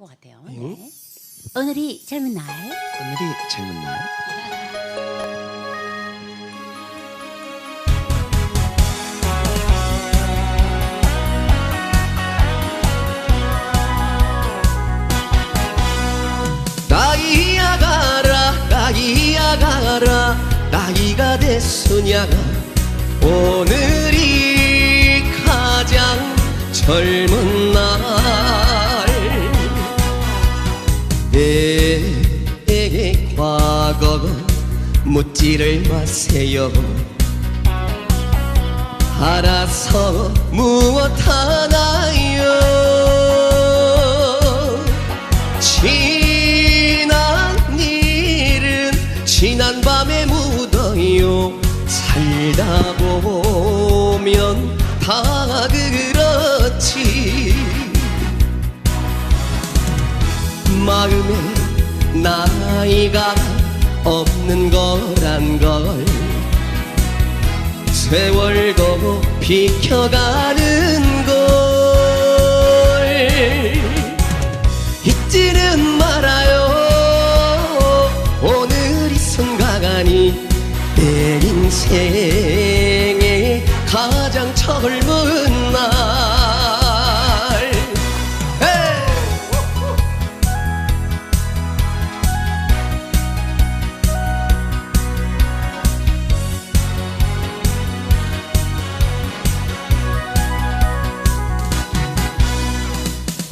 것 같아요. 응? 네. 오늘이 젊은 날. 오늘이 젊은 날. 나이야 가라 나이야 가라 나이가 됐으냐가 오늘이 가장 젊은 내 과거 묻지를 마세요. 알아서 무엇 하나요? 지난 일은 지난 밤에 묻어요. 살다 보면 다 그렇 나이가 없는 거란 걸. 세월도 비켜가는 걸. 잊지는 말아요. 오늘 이 순간이 내 인생의 가장 젊은 날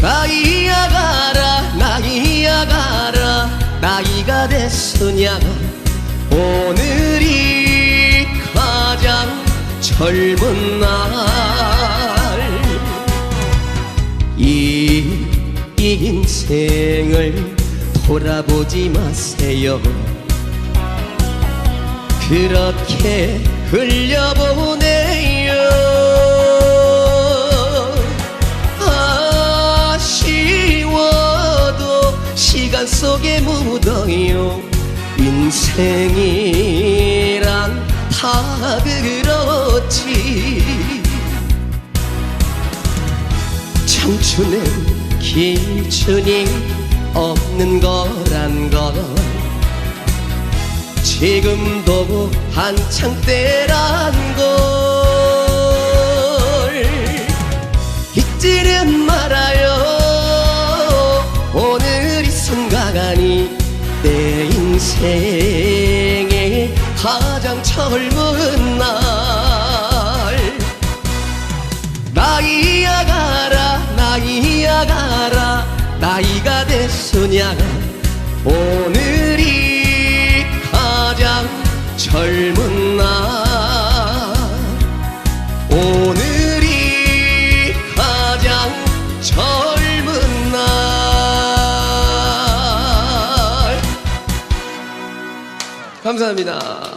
나이야 가라 나이야 가라. 나이가 됐으냐 오늘이 가장 젊은 날 이 인생을 돌아보지 마세요. 그렇게 흘려보내 인생이란 다 그렇지. 청춘은 기준이 없는 거란 걸. 지금도 한창 때란 생의 가장 젊은 날. 나이야 가라 나이야 가라 나이가 됐으냐가 오늘이 가장 젊은 감사합니다